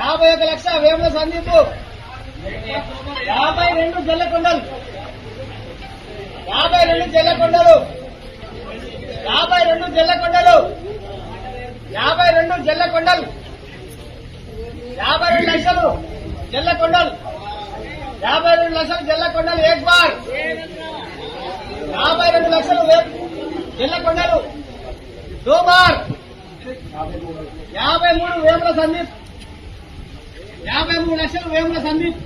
యాభై ఒక లక్ష వేముల సందీపు. యాభై రెండు జల్లకొండలు యాభై రెండు జల్లకొండలు యాభై రెండు జల్లకొండలు యాభై రెండు జల్లకొండలు యాభై రెండు లక్షలు జల్లకొండలు యాభై రెండు లక్షలు జల్లకొండలు ఏక్ బార్. యాభై రెండు లక్షలు జల్లకొండలు దో బార్. యాభై మూడు వేముల సందీప్. యాభై మూడు లక్షలు వేముల సందీప్.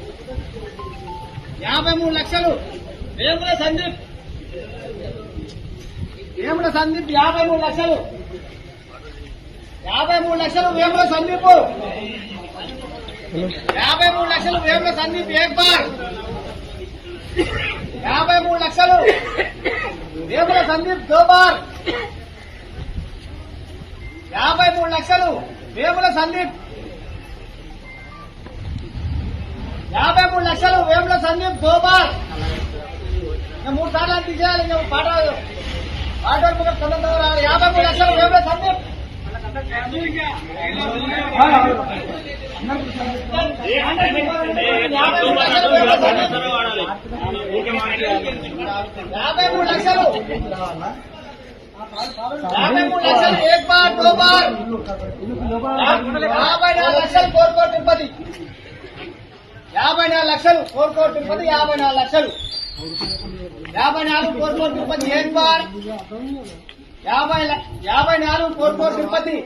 యాభై మూడు లక్షలు వేముల సందీప్. వేముల సందీప్ యాభై మూడు లక్షలు. యాభై మూడు లక్షలు వేముల సందీప్. యాభై మూడు లక్షలు వేముల సందీప్ ఏక్బార్. యాభై మూడు లక్షలు వేముల సందీప్ దోబార్. యాభై మూడు లక్షలు వేముల సందీప్ యాభై మూడు లక్షలు వేముల సందీప్ దోబార్ ఇంకా మూడు సార్లు అంత తీసేయాలి ఇంకా పాట పాట యాభై మూడు లక్షలు వేముల సందీప్. యాభై మూడు లక్షలు. వేముల లక్షలు ఏక్ బార్ దో బార్. యాభై నాలుగు లక్షలు కోరుకో తిరుపతి. యాభై నాలుగు లక్షలు కోరుకో తిరుపతి యాభై నాలుగు లక్షలు. యాభై నాలుగు కోరుకో తిరుపతి బార్ యాభై యాభై నాలుగు కోరుకో తిరుపతి.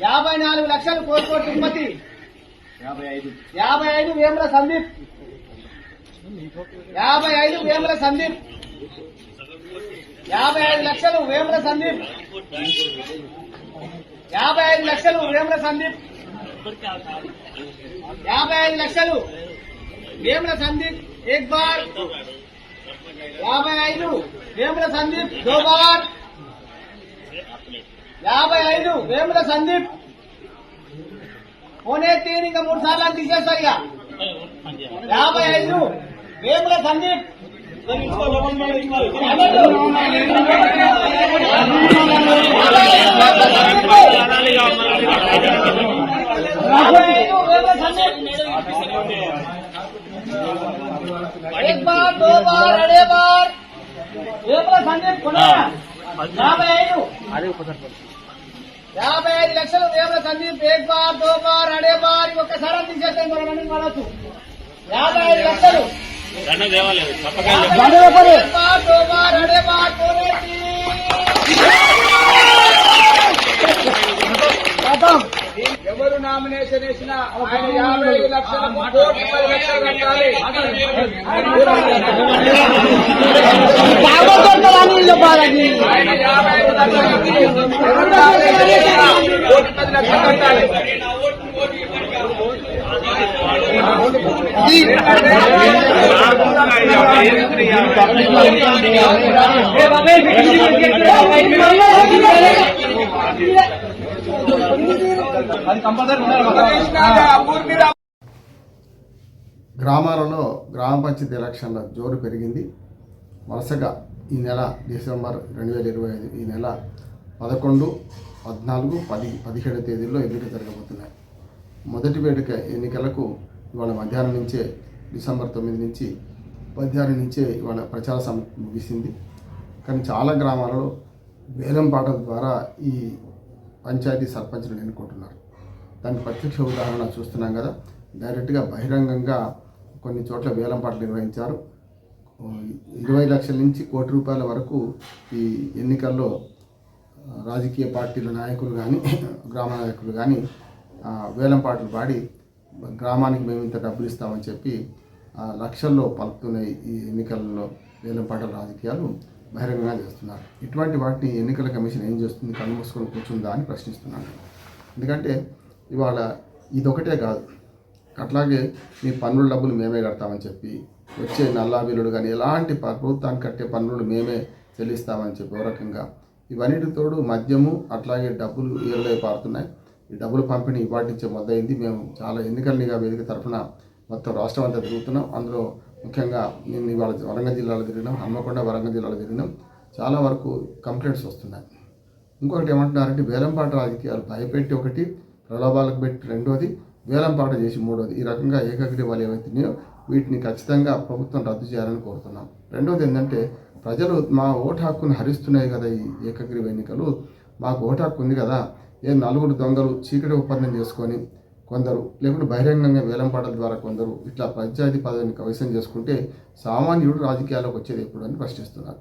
యాభై నాలుగు లక్షలు కోరుకో తిరుపతి. యాభై ఐదు వేముల సందీప్. యాభై ఐదు వేముల సందీప్. యాభై ఐదు లక్షలు వేముల సందీప్. యాభై ఐదు లక్షలు వేముల సందీప్. యాభై ఐదు లక్షలు. వేముల సందీప్ ఏక్ బార్ యాభై ఐదు. వేముల సందీప్ దో బార్ యాభై ఐదు. వేముల సందీప్. పోనే తీన్ ఇంకా మూడు సార్లు అని తీసేస్తా ఇక. యాభై ఐదు. వేముల సందీప్. యాభై ఐదు వేముల సందీప్ एक बार दो बार अड़े बार వేముల సందీప్ కొన్నా యాభై ఐదు యాభై ఐదు లక్షలు వేముల సందీప్ ఏక్ బార్ దో బార్ అడే బార్ ఒక్కసారి తీసేస్తాం మనం అన్ని మనసు యాభై ఐదు లక్షలు దండ దేవాలేదు యాభై ఐదు ఏక్ బార్ దో బార్ అడే బార్ కోనేటి. ఎవరు నామినేషన్ వేసినా ఆయన యాభై ఐదు లక్షలకు కోటి పది లక్షలు కట్టాలి. ఆయన యాభై ఐదు లక్షలకి ఎవరు నామినేషన్ వేసినా కోటి పది లక్షలు కట్టాలి కృష్ణాగా పూర్తి గ్రామాలలో గ్రామ పంచాయతీ ఎలక్షన్ల జోరు పెరిగింది. వరుసగా ఈ నెల డిసెంబర్ రెండు వేల ఇరవై ఐదు ఈ నెల పదకొండు పద్నాలుగు పది పదిహేడు తేదీల్లో ఎన్నికలు జరగబోతున్నాయి. మొదటి వేడుక ఎన్నికలకు ఇవాళ మధ్యాహ్నం నుంచే డిసెంబర్ తొమ్మిది నుంచి మధ్యాహ్నం నుంచే ఇవాళ ప్రచార సమ ముగిసింది. కానీ చాలా గ్రామాలలో వేలం పాటల ద్వారా ఈ పంచాయతీ సర్పంచ్లను ఎన్నుకుంటున్నారు. దానికి ప్రత్యక్ష ఉదాహరణ చూస్తున్నాం కదా. డైరెక్ట్గా బహిరంగంగా కొన్ని చోట్ల వేలం పాటలు నిర్వహించారు. ఇరవై లక్షల నుంచి కోటి రూపాయల వరకు ఈ ఎన్నికల్లో రాజకీయ పార్టీల నాయకులు కానీ గ్రామ నాయకులు కానీ వేలం పాటలు పాడి గ్రామానికి మేము ఇంత డబ్బులు ఇస్తామని చెప్పి లక్షల్లో పలుకుతున్నాయి ఈ ఎన్నికల్లో వేలం పాటల రాజకీయాలు. బహిరంగంగా చేస్తున్నారు. ఇటువంటి వాటిని ఎన్నికల కమిషన్ ఏం చేస్తుంది? కళ్ళు కూర్చుందా అని ప్రశ్నిస్తున్నాను. ఎందుకంటే ఇవాళ ఇదొకటే కాదు. అట్లాగే మీ పన్నుల డబ్బులు మేమే కడతామని చెప్పి వచ్చే నల్లా బిల్లులు కానీ ఎలాంటి ప్రభుత్వానికి కట్టే పన్నులు మేమే చెల్లిస్తామని చెప్పి ఓ రకంగా ఇవన్నిటితోడు మద్యము అట్లాగే డబ్బులు ఏళ్ళే పారుతున్నాయి. ఈ డబ్బులు పంపిణీ పాటించే మొదలైంది. మేము చాలా ఎన్నికల నిఘా వేదిక తరఫున మొత్తం రాష్ట్రం అంతా తిరుగుతున్నాం. అందులో ముఖ్యంగా నేను ఇవాళ వరంగల్ జిల్లాలో తిరిగినాం హన్మకొండ వరంగల్ జిల్లాలో తిరిగినాం. చాలా వరకు కంప్లైంట్స్ వస్తున్నాయి. ఇంకొకటి ఏమంటున్నారంటే వేలంపాట రాజకీయాలు భయపెట్టి ఒకటి ప్రలోభాలకు పెట్టి రెండోది వేలంపాట చేసి మూడోది. ఈ రకంగా ఏకగ్రీవాలు ఏవైతున్నాయో వీటిని ఖచ్చితంగా ప్రభుత్వం రద్దు చేయాలని కోరుతున్నాం. రెండవది ఏంటంటే ప్రజలు మా ఓటు హక్కును హరిస్తున్నాయి కదా ఈ ఏకగ్రీవ ఎన్నికలు. మాకు ఓటు హక్కు ఉంది కదా. ఏ నలుగురు దొంగలు చీకటి ఒప్పందం చేసుకొని కొందరు లేకుంటే బహిరంగంగా వేలంపాటల ద్వారా కొందరు ఇట్లా పంచాయతీ పదవిని కవసం చేసుకుంటే సామాన్యుడు రాజకీయాల్లోకి వచ్చేది ఎప్పుడు అని ప్రశ్నిస్తున్నారు.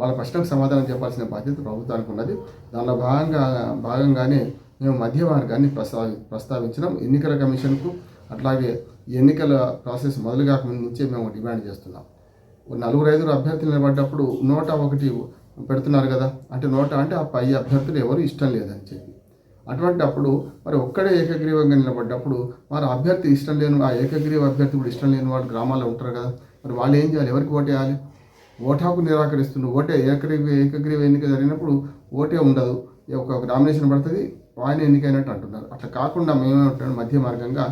వాళ్ళ ప్రశ్నకు సమాధానం చెప్పాల్సిన బాధ్యత ప్రభుత్వానికి ఉన్నది. దానిలో భాగంగా భాగంగానే మేము మధ్య మార్గాన్ని ప్రస్తావి ప్రస్తావించడం ఎన్నికల కమిషన్కు అట్లాగే ఎన్నికల ప్రాసెస్ మొదలు కాకముందు నుంచే మేము డిమాండ్ చేస్తున్నాం. నలుగురు ఐదుగురు అభ్యర్థులు నిలబడ్డప్పుడు నోట ఒకటి పెడుతున్నారు కదా. అంటే నోట అంటే ఆ పై అభ్యర్థులు ఎవరు? ఇష్టం లేదని చెప్పి. అటువంటి అప్పుడు మరి ఒక్కడే ఏకగ్రీవంగా నిలబడ్డప్పుడు మరి అభ్యర్థి ఇష్టం లేని ఆ ఏకగ్రీవ అభ్యర్థి కూడా ఇష్టం లేని వాళ్ళు గ్రామాల్లో ఉంటారు కదా. మరి వాళ్ళు ఏం చేయాలి? ఎవరికి ఓటేయాలి ఓటాకు నిరాకరిస్తున్నారు ఓటే ఏకగ్రీవ ఏకగ్రీవ ఎన్నిక జరిగినప్పుడు ఓటే ఉండదు. ఒక నామినేషన్ పడుతుంది ఆయన ఎన్నికైనట్టు అంటున్నారు. అట్లా కాకుండా మేమేమంటున్నాం? మధ్య మార్గంగా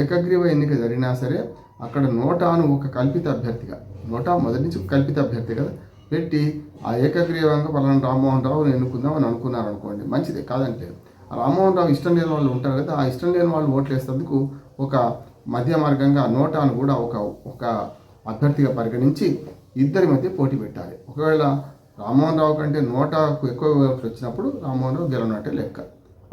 ఏకగ్రీవ ఎన్నిక జరిగినా సరే అక్కడ నోటాను ఒక కల్పిత అభ్యర్థిగా నోటా మొదటి నుంచి కల్పిత అభ్యర్థి కదా. పెట్టి ఆ ఏకగ్రీవంగా పలానా రామ్మోహన్ రావుని ఎన్నుకుందామని అనుకున్నారు అనుకోండి. మంచిదే కాదంటే ఆ రామ్మోహన్ రావు ఇష్టం లేని వాళ్ళు ఉంటారు కదా ఆ ఇష్టం లేని వాళ్ళు ఓట్లు వేసేందుకు ఒక మధ్య మార్గంగా నోటాను కూడా ఒక ఒక అభ్యర్థిగా పరిగణించి ఇద్దరి మధ్య పోటీ పెట్టాలి. ఒకవేళ రామ్మోహన్ రావు కంటే నోటాకు ఎక్కువ ఓట్లు వచ్చినప్పుడు రామ్మోహన్ రావు గెలవనట్టే లెక్క.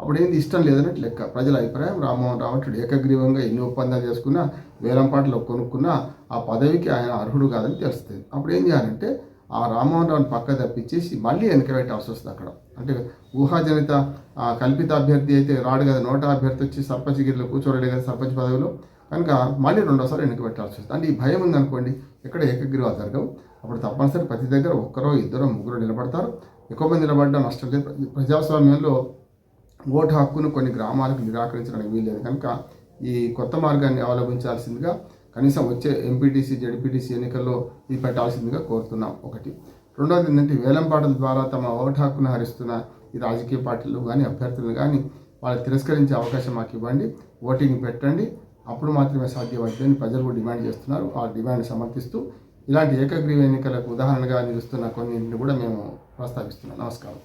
అప్పుడు ఏంది ఇష్టం లేదన్నట్టు లెక్క. ప్రజల అభిప్రాయం రామ్మోహన్ రావు అంటే ఏకగ్రీవంగా ఎన్ని ఒప్పందాలు చేసుకున్నా వేలంపాటలో కొనుక్కున్నా ఆ పదవికి ఆయన అర్హుడు కాదని తెలుస్తుంది. అప్పుడు ఏం చేయాలంటే ఆ రామ్మోహన్ రావుని పక్క తప్పించేసి మళ్ళీ వెనక పెట్టాల్సి వస్తుంది అక్కడ. అంటే ఊహాజనిత కల్పిత అభ్యర్థి అయితే రాడు కదా నోట అభ్యర్థి వచ్చి సర్పంచ్ గిరిలో కూర్చోలేడు కదా సర్పంచ్ పదవిలో. కనుక మళ్ళీ రెండోసారి వెనక పెట్టాల్సి వస్తుంది. అంటే ఈ భయం ఉందనుకోండి ఎక్కడ ఏకగ్రీవాలు జరగవు. అప్పుడు తప్పనిసరి ప్రతి దగ్గర ఒక్కరో ఇద్దరో ముగ్గురు నిలబడతారు. ఎక్కువ మంది నిలబడడం నష్టం లేదు. ప్రజాస్వామ్యంలో ఓటు హక్కును కొన్ని గ్రామాలకు నిరాకరించడానికి వీల్లేదు. కనుక ఈ కొత్త మార్గాన్ని అవలంబించాల్సిందిగా కనీసం వచ్చే ఎంపీటీసీ జడ్పీటీసీ ఎన్నికల్లో ఇది పెట్టాల్సిందిగా కోరుతున్నాం. ఒకటి. రెండవది ఏంటంటే వేలంపాటల ద్వారా తమ ఓటు హక్కును హరిస్తున్న ఈ రాజకీయ పార్టీలు కానీ అభ్యర్థులు కానీ వాళ్ళు తిరస్కరించే అవకాశం మాకు ఇవ్వండి ఓటింగ్ పెట్టండి అప్పుడు మాత్రమే సాధ్యమవుతుందని ప్రజలు కూడా డిమాండ్ చేస్తున్నారు ఆ డిమాండ్ సమర్థిస్తూ ఇలాంటి ఏకగ్రీవ ఎన్నికలకు ఉదాహరణగా నిలుస్తున్న కొన్నింటిని కూడా మేము ప్రస్తావిస్తున్నాం. నమస్కారం.